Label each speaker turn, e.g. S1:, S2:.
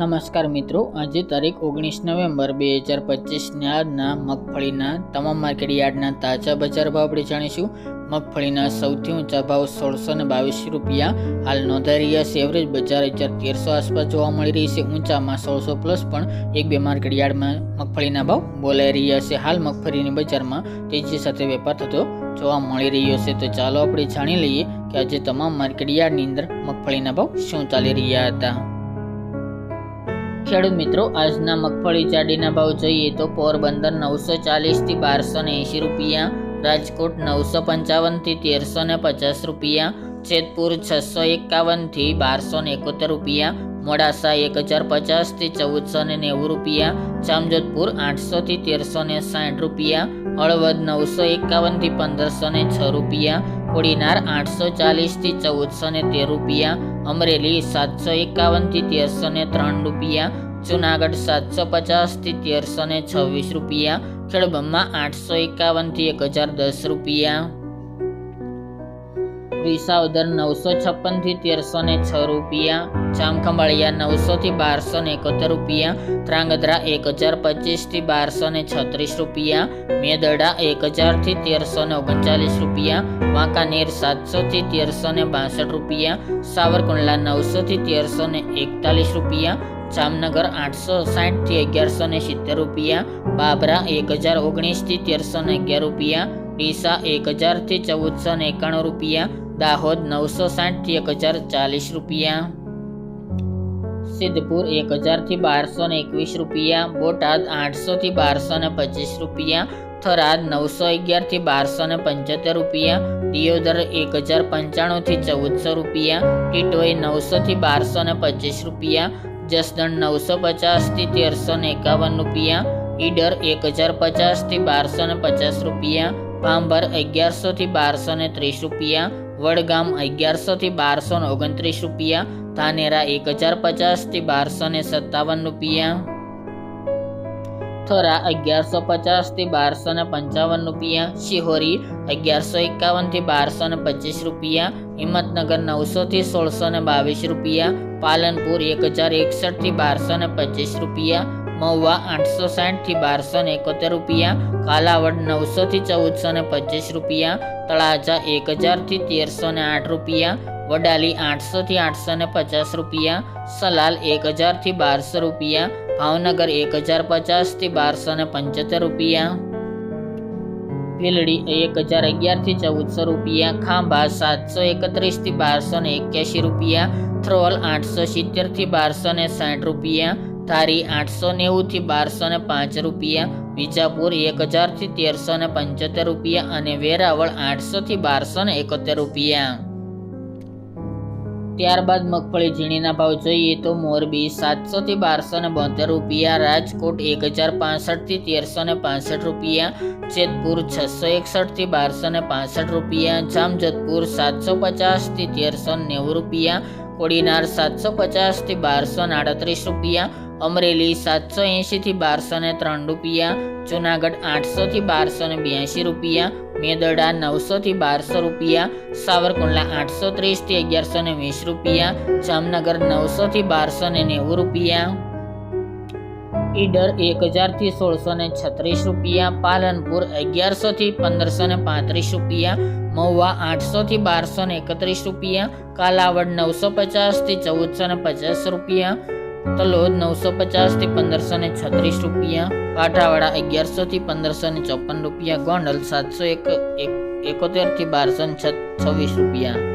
S1: નમસ્કાર મિત્રો, આજે તારીખ ઓગણીસ નવેમ્બર બે હજાર પચીસના આજના મગફળીના તમામ માર્કેટ યાર્ડના તાજા બજાર ભાવ આપણે જાણીશું. મગફળીના સૌથી ઊંચા ભાવ સોળસો ને બાવીસ રૂપિયા. હાલ નોંધાઈ રહ્યા છે એવરેજ બજાર હજાર તેરસો આસપાસ જોવા મળી રહી છે. ઊંચામાં સોળસો પ્લસ પણ એક બે માર્કેટ યાર્ડમાં મગફળીના ભાવ બોલાઈ રહ્યા છે. હાલ મગફળીની બજારમાં તેજી સાથે વેપાર થતો જોવા મળી રહ્યો છે. તો ચાલો આપણે જાણી લઈએ કે આજે તમામ માર્કેટ યાર્ડની અંદર મગફળીના ભાવ શું ચાલી રહ્યા હતા. ખેડૂત મિત્રો, આજના મગફળી જાડીના ભાવ જોઈએ તો પોરબંદર નવસો ચાલીસથી બારસો ને એંશી રૂપિયા, રાજકોટ નવસો પંચાવનથી તેરસો ને પચાસ રૂપિયા, જેતપુર છસો એકાવનથી બારસો ને એકોતેર રૂપિયા, મોડાસા એક હજાર પચાસથી ચૌદસો ને નેવું રૂપિયા, જામજોધપુર આઠસોથી તેરસો ને સાઠ રૂપિયા, હળવદ નવસો એકાવનથી પંદરસો ને છ રૂપિયા, કોડીનાર આઠસો ચાલીસથી ચૌદસો ને તેર રૂપિયા, અમરેલી સાતસો એકાવનથી તેરસો ને ત્રણ રૂપિયા જુનાગઢ સાતસો પચાસથી તેરસો ને છવ્વીસ રૂપિયા, ખેડબ્રહ્મા આઠસો એકાવનથી એક હજાર દસ રૂપિયા. વિસાવદર નવસો છપ્પનથી તેરસો ને છ રૂપિયા, જામખંભાળિયા નવસોથી બારસો ને એકોતેર રૂપિયા ત્રાંગધ્રા એક હજાર પચીસથી બારસો ને છત્રીસ રૂપિયા મેદડા એક હજારથી તેરસો ને ઓગણચાલીસ રૂપિયા, વાંકાનેર સાતસોથી તેરસો ને બાસઠ રૂપિયા, સાવરકુંડલા નવસોથી તેરસો ને એકતાલીસ રૂપિયા જામનગર આઠસો સાઠથી અગિયારસો ને સિત્તેર રૂપિયા, બાબરા એક હજાર ઓગણીસથી તેરસો ને અગિયાર રૂપિયા, ડીસા એક હજારથી ચૌદસો ને એકાણું રૂપિયા, દાહોદ નવસો સાઠથી એક હજાર ચાલીસ રૂપિયા. સિદ્ધપુર એક હજારથી બારસો ને એકવીસ રૂપિયા, બોટાદ આઠસોથી બારસો ને પચીસ રૂપિયા, થરાદ નવસો અગિયારથી બારસો ને પંચોતેર રૂપિયા, દિયોદર એક હજાર પંચાણુંથી ચૌદસો રૂપિયા ટીટોઈ નવસોથી બારસો ને પચીસ રૂપિયા જસદણ નવસો પચાસથી તેરસો ને એકાવન રૂપિયા, ઈડર એક હજાર પચાસથી બારસો ને પચાસ રૂપિયા પાંભર અગિયારસોથી બારસો ને ત્રીસ રૂપિયા, વડગામ અગિયારસોથી બારસો ને ઓગણત્રીસ રૂપિયા, ધાનેરા એક હજાર પચાસથી બારસો ને સત્તાવન રૂપિયા. થરા અગિયારસો પચાસથી બારસો ને પંચાવન રૂપિયા. શિહોરી અગિયારસો એકાવનથી બારસો ને પચીસ રૂપિયા. હિંમતનગર નવસોથી સોળસો ને બાવીસ રૂપિયા. પાલનપુર એક હજાર એકસઠથી બારસો ને પચીસ રૂપિયા. મહુવા આઠસો સાઠથી બારસો ને એકોતેર રૂપિયા. કાલાવડ નવસોથી ચૌદસો ને પચીસ રૂપિયા. તળાજા એક હજારથી તેરસો ને આઠ રૂપિયા. વડાલી આઠસોથી આઠસો ને પચાસ રૂપિયા, સલાલ એક હજારથી બારસો રૂપિયા, ભાવનગર એક હજાર પચાસથી બારસો ને પંચોતેર રૂપિયા. ભીલડી એક હજાર અગિયારથી ચૌદસો રૂપિયા, ખાંભા સાતસો એકત્રીસથી બારસો ને એક્યાસી રૂપિયા, થ્રોલ આઠસો સિત્તેરથી બારસો ને સાઠ રૂપિયા, ધારી આઠસો નેવુંથી બારસો ને પાંચ રૂપિયા, વિજાપુર એક હજારથી તેરસો ને પંચોતેર રૂપિયા અને વેરાવળ આઠસોથી બારસો ને એકોતેર રૂપિયા. ત્યારબાદ મગફળી ઝીણીના ભાવ જોઈએ તો મોરબી સાતસોથી બારસો ને બોતેર રૂપિયા, રાજકોટ એક હજાર પાસઠથી તેરસો ને પાસઠ રૂપિયા, જેતપુર છસો એકસઠથી બારસો ને પાસઠ રૂપિયા જામજતપુર સાતસો પચાસથી તેરસો નેવું રૂપિયા, કોડીનાર સાતસો પચાસથી બારસો ને આડત્રીસ રૂપિયા અમરેલી સાતસો એંશીથી બારસો ને ત્રણ રૂપિયા, જુનાગઢ આઠસોથી બારસો ને બ્યાસી રૂપિયા, મેદડા નવસોથી બારસો રૂપિયા, સાવરકુંડલા આઠસો ત્રીસથી અગિયારસો ને વીસ રૂપિયા, જામનગર નવસોથી બારસો ને નેવું રૂપિયા. ઈડર એક હજારથી સોળસો ને છત્રીસ રૂપિયા, પાલનપુર અગિયારસોથી પંદરસો ને પાંત્રીસ રૂપિયા, મહુવા આઠસોથી બારસો ને એકત્રીસ રૂપિયા, કાલાવડ નવસો પચાસથી ચૌદસો ને પચાસ રૂપિયા તલોદ નવસો પચાસથી પંદરસો ને છત્રીસ રૂપિયા કાંઠાવાડા અગિયારસોથી પંદરસો ને ચોપન રૂપિયા, ગોંડલ સાતસો એક એકોતેરથી બારસો ને છવ્વીસ રૂપિયા.